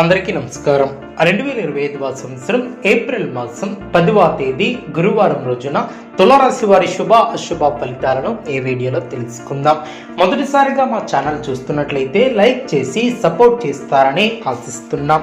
అందరికీ నమస్కారం. రెండు వేల ఇరవై ఐదవ సంవత్సరం ఏప్రిల్ మాసం పదవ తేదీ గురువారం రోజున తులారాశి వారి శుభ అశుభ ఫలితాలను ఈ వీడియోలో తెలుసుకుందాం. మొదటిసారిగా మా ఛానల్ చూస్తున్నట్లయితే లైక్ చేసి సపోర్ట్ చేస్తారని ఆశిస్తున్నాం.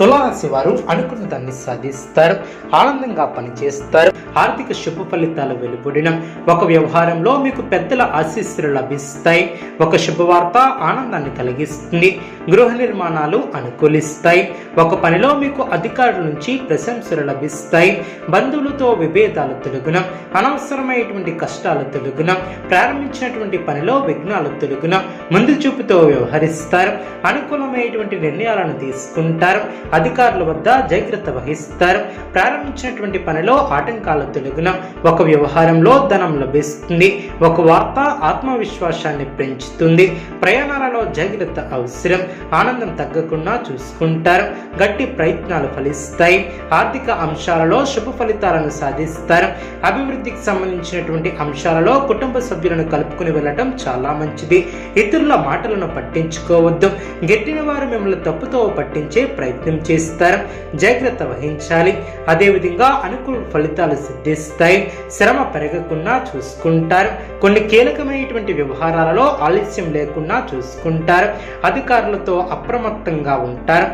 తులారాశి వారు అనుకున్న దాన్ని సాధిస్తారు ఆనందంగా పనిచేస్తారు ఆర్థిక శుభ ఫలితాలు వెలువడిన ఒక వ్యవహారంలో మీకు పెద్దల ఆశీస్సులు లభిస్తాయి. ఒక శుభవార్త ఆనందాన్ని కలిగిస్తుంది గృహ నిర్మాణాలు అనుకూలిస్తాయి. ఒక పనిలో మీకు అధికారుల నుంచి ప్రశంసలు లభిస్తాయి. బంధువులతో విభేదాలు తొలగున అనవసరమైనటువంటి కష్టాలు తొలగున ప్రారంభించినటువంటి పనిలో విఘ్నాలు తొలగున ముందు చూపుతో వ్యవహరిస్తారు. అనుకూలమైనటువంటి నిర్ణయాలను తీసుకుంటారు. అధికారుల వద్ద జాగ్రత్త వహిస్తారు. ప్రారంభించినటువంటి పనిలో ఆటంకాలు తొలగిన ఒక వ్యవహారంలో ధనం లభిస్తుంది. ఒక వార్త ఆత్మవిశ్వాసాన్ని పెంచుతుంది. ప్రయాణాలలో జాగ్రత్త అవసరం. ఆనందం తగ్గకుండా చూసుకుంటారు. గట్టి ప్రయత్నాలు ఫలిస్తాయి. ఆర్థిక అంశాలలో శుభ ఫలితాలను సాధిస్తారు. అభివృద్ధికి సంబంధించినటువంటి అంశాలలో కుటుంబ సభ్యులను కలుపుకుని వెళ్ళటం చాలా మంచిది. ఇతరుల మాటలను పట్టించుకోవద్దు. గెట్టిన వారు మిమ్మల్ని తప్పుతో పట్టించే ప్రయత్నం చేస్తారు. జాగ్రత్త వహించాలి. అదేవిధంగా అనుకూల ఫలితాలు సిద్ధిస్తాయి. శ్రమ పెరగకుండా చూసుకుంటారు. కొన్ని కీలకమైనటువంటి వ్యవహారాలలో ఆలస్యం లేకుండా చూసుకుంటారు. అధికారులతో అప్రమత్తంగా ఉంటారు.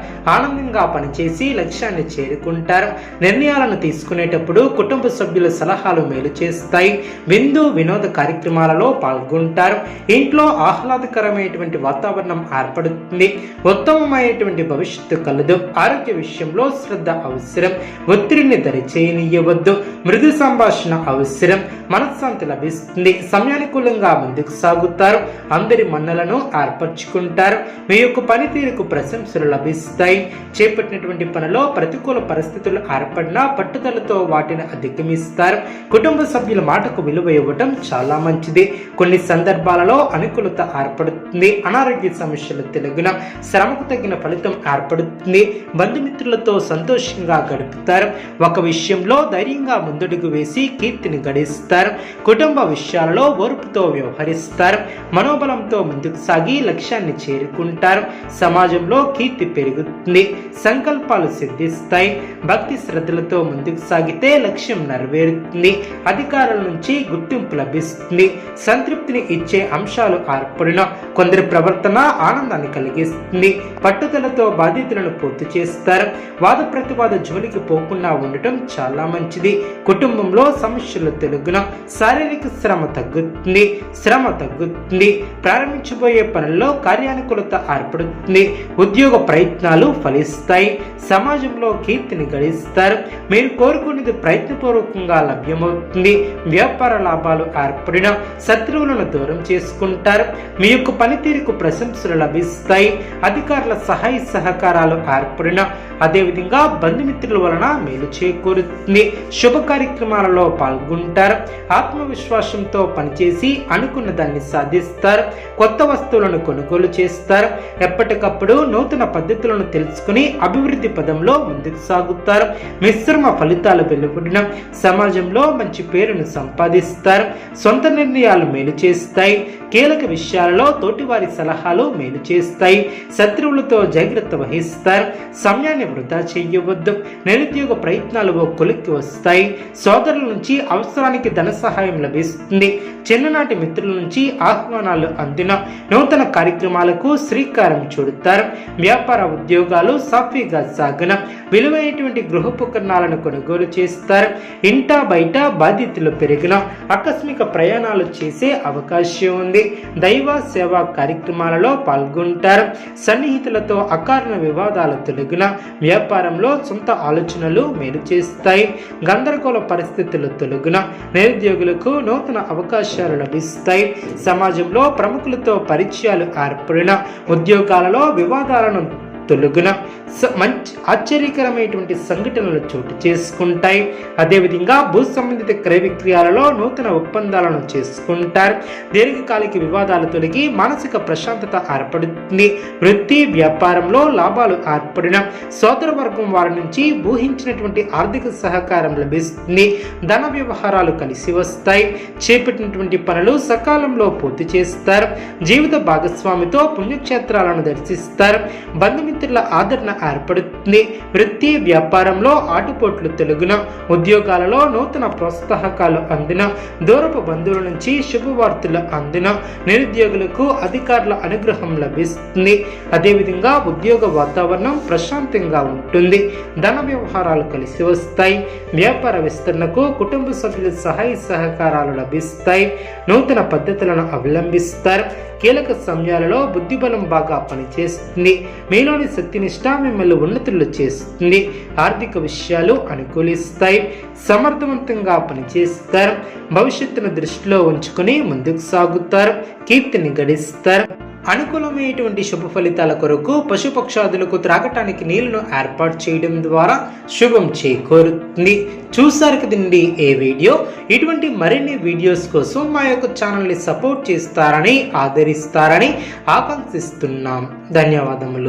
ఆనందంగా పనిచేసి లక్ష్యాన్ని చేరుకుంటారు. నిర్ణయాలను తీసుకునేటప్పుడు కుటుంబ సభ్యుల సలహాలు మేలు చేస్తాయి. విందు వినోద కార్యక్రమాలలో పాల్గొంటారు. ఇంట్లో ఆహ్లాదకరమైనటువంటి వాతావరణం ఏర్పడుతుంది. ఉత్తమమైనటువంటి భవిష్యత్తు కలదు. ఆరోగ్య విషయంలో శ్రద్ధ అవసరం. ఒత్తిడిని దరిచేయనియవద్దు మృదు సంభాషణ అవసరం. మనశ్శాంతి లభిస్తుంది. సమయానుకూలంగా ముందుకు సాగుతారు. అందరి మన్నలను ఏర్పరచుకుంటారు. మీ యొక్క పనితీరుకు ప్రశంసలు లభిస్తాయి. చేపట్టినటువంటి పనిలో ప్రతికూల పరిస్థితులు ఏర్పడినా పట్టుదలతో వాటిని అధిగమిస్తారు. కుటుంబ సభ్యుల మాటకు విలువ ఇవ్వటం చాలా మంచిది. కొన్ని సందర్భాలలో అనుకూలత ఏర్పడుతుంది. అనారోగ్య సమస్యలు తెలుగున శ్రమకు తగిన ఫలితం ఏర్పడుతుంది. బంధుమిత్రులతో సంతోషంగా గడుపుతారు. ఒక విషయంలో ధైర్యంగా ముందడుగు వేసి కీర్తిని గడిస్తారు. కుటుంబ విషయాలలో ఓర్పుతో వ్యవహరిస్తారు. మనోబలంతో ముందుకు సాగి లక్ష్యాన్ని చేరుకుంటారు. సమాజంలో కీర్తి పెరుగుతుంది. సంకల్పాలు సిద్ధిస్తాయి. భక్తి శ్రద్ధలతో ముందుకు సాగితే లక్ష్యం నెరవేరుతుంది. అధికారుల నుంచి గుర్తింపు లభిస్తుంది. సంతృప్తిని ఇచ్చే అంశాలు ఏర్పడిన కొందరి ప్రవర్తన ఆనందాన్ని కలిగిస్తుంది. పట్టుదలతో బాధ్యతలను పూర్తి చేస్తారు. వాద ప్రతివాద జోలికి పోకుండా ఉండటం చాలా మంచిది. కుటుంబంలో సమస్యలు తెలుగున. శారీరక శ్రమ తగ్గుతుంది. శ్రమ తగ్గుతుంది. ప్రారంభించబోయే పనుల్లో కార్యానుకూలత ఏర్పడుతుంది. ఉద్యోగ ప్రయత్నాలు ఫలిస్తాయి సమాజంలో కీర్తిని గడిస్తారు. మీరు కోరుకునేది ప్రయత్నపూర్వకంగా లభ్యమవుతుంది. వ్యాపార లాభాలు ఏర్పడిన శత్రువులను దూరం చేసుకుంటారు. మీ యొక్క పనితీరుకు ప్రశంసలు లభిస్తాయి. అధికారుల సహాయ సహకారాలు ఏర్పడిన అదేవిధంగా బంధుమిత్రుల వలన మేలు చేకూరుతుంది. శుభ కార్యక్రమాలలో పాల్గొంటారు. ఆత్మవిశ్వాసంతో పనిచేసి అనుకున్న దాన్ని సాధిస్తారు. కొత్త వస్తువులను కొనుగోలు చేస్తారు. ఎప్పటికప్పుడు నూతన పద్ధతులను తెలుసుకుని అభివృద్ధి పదంలో ముందుకు సాగుతారు. మిశ్రమ ఫలితాలు వెలువడిన సమాజంలో మంచి పేరును సంపాదిస్తారు. సొంత నిర్ణయాలు మేలు చేస్తాయి. కీలక విషయాలలో తోటివారి సలహాలు మేలు చేస్తాయి. శత్రువులతో జాగ్రత్త వహిస్తారు. సమయాన్ని వృధా చేయవద్దు. నిరుద్యోగ ప్రయత్నాలు ఓ కొలిక్కి వస్తాయి. సోదరుల నుంచి అవసరానికి ధన సహాయం లభిస్తుంది. చిన్ననాటి మిత్రుల నుంచి ఆహ్వానాలు అందిన నూతన కార్యక్రమాలకు శ్రీకారం చుడతారు. వ్యాపార ఉద్యోగాలు సాఫీగా సాగన విలువైనటువంటి గృహోపకరణాలను కొనుగోలు చేస్తారు. ఇంటా బయట బాధ్యతలు పెరిగిన ఆకస్మిక ప్రయాణాలు చేసే అవకాశం ఉంది. దైవ సేవా కార్యక్రమాలలో పాల్గొంటారు. సన్నిహితులతో అకారణ వివాదాలు తొలగిన వ్యాపారంలో సొంత ఆలోచనలు మేలు చేస్తాయి. గందరగోళ పరిస్థితులు తొలగిన నిరుద్యోగులకు నూతన అవకాశాలు లభిస్తాయి. సమాజంలో ప్రముఖులతో పరిచయాలు ఏర్పడిన ఉద్యోగాలలో వివాదాలను తొలుగున స- మంచి ఆశ్చర్యకరమైనటువంటి సంఘటనలు చోటు చేసుకుంటాయి. అదేవిధంగా భూ సంబంధిత క్రయ విక్రయాలలో నూతన ఒప్పందాలను చేసుకుంటారు. దీర్ఘకాలిక వివాదాలు తొలగి మానసిక ప్రశాంతత ఏర్పడుతుంది. వృత్తి వ్యాపారంలో లాభాలు ఏర్పడిన సోదర వర్గం వారి నుంచి ఊహించినటువంటి ఆర్థిక సహకారం లభిస్తుంది. ధన వ్యవహారాలు కలిసి వస్తాయి. చేపట్టినటువంటి పనులు సకాలంలో పూర్తి చేస్తారు. జీవిత భాగస్వామితో పుణ్యక్షేత్రాలను దర్శిస్తారు. బంధుమి బంధుమిత్రుల ఆదరణ ఏర్పడుతుంది. వృత్తి వ్యాపారంలో ఆటుపోట్లు తెలుగున ఉద్యోగాలలో నూతన ప్రోత్సాహకాలు అందిన దూరపు బంధువుల నుంచి శుభవార్తలు అందిన నిరుద్యోగులకు అధికారుల అనుగ్రహం లభిస్తుంది. అదేవిధంగా ఉద్యోగ వాతావరణం ప్రశాంతంగా ఉంటుంది. ధన వ్యవహారాలు కలిసి వస్తాయి. వ్యాపార విస్తరణకు కుటుంబ సభ్యుల సహాయ సహకారాలు లభిస్తాయి. నూతన పద్ధతులను అవలంబిస్తారు. కీలక సమయాలలో బుద్ధిబలం బాగా పనిచేస్తుంది. మీలోని శక్తినిష్ట మిమ్మల్ని ఉన్నతులు చేస్తుంది. ఆర్థిక విషయాలు అనుకూలిస్తాయి. సమర్థవంతంగా పనిచేస్తారు. భవిష్యత్తును దృష్టిలో ఉంచుకుని ముందుకు సాగుతారు. కీర్తిని గడిస్తారు. అనుకూలమైనటువంటి శుభ ఫలితాల కొరకు పశుపక్షాదులకు త్రాగటానికి నీళ్ళను ఏర్పాటు చేయడం ద్వారా శుభం చేకూరుతుంది. చూసారు కదండి ఏ వీడియో? ఇటువంటి మరిన్ని వీడియోస్ కోసం మా యొక్క ఛానల్ని సపోర్ట్ చేస్తారని ఆదరిస్తారని ఆకాంక్షిస్తున్నాం. ధన్యవాదములు.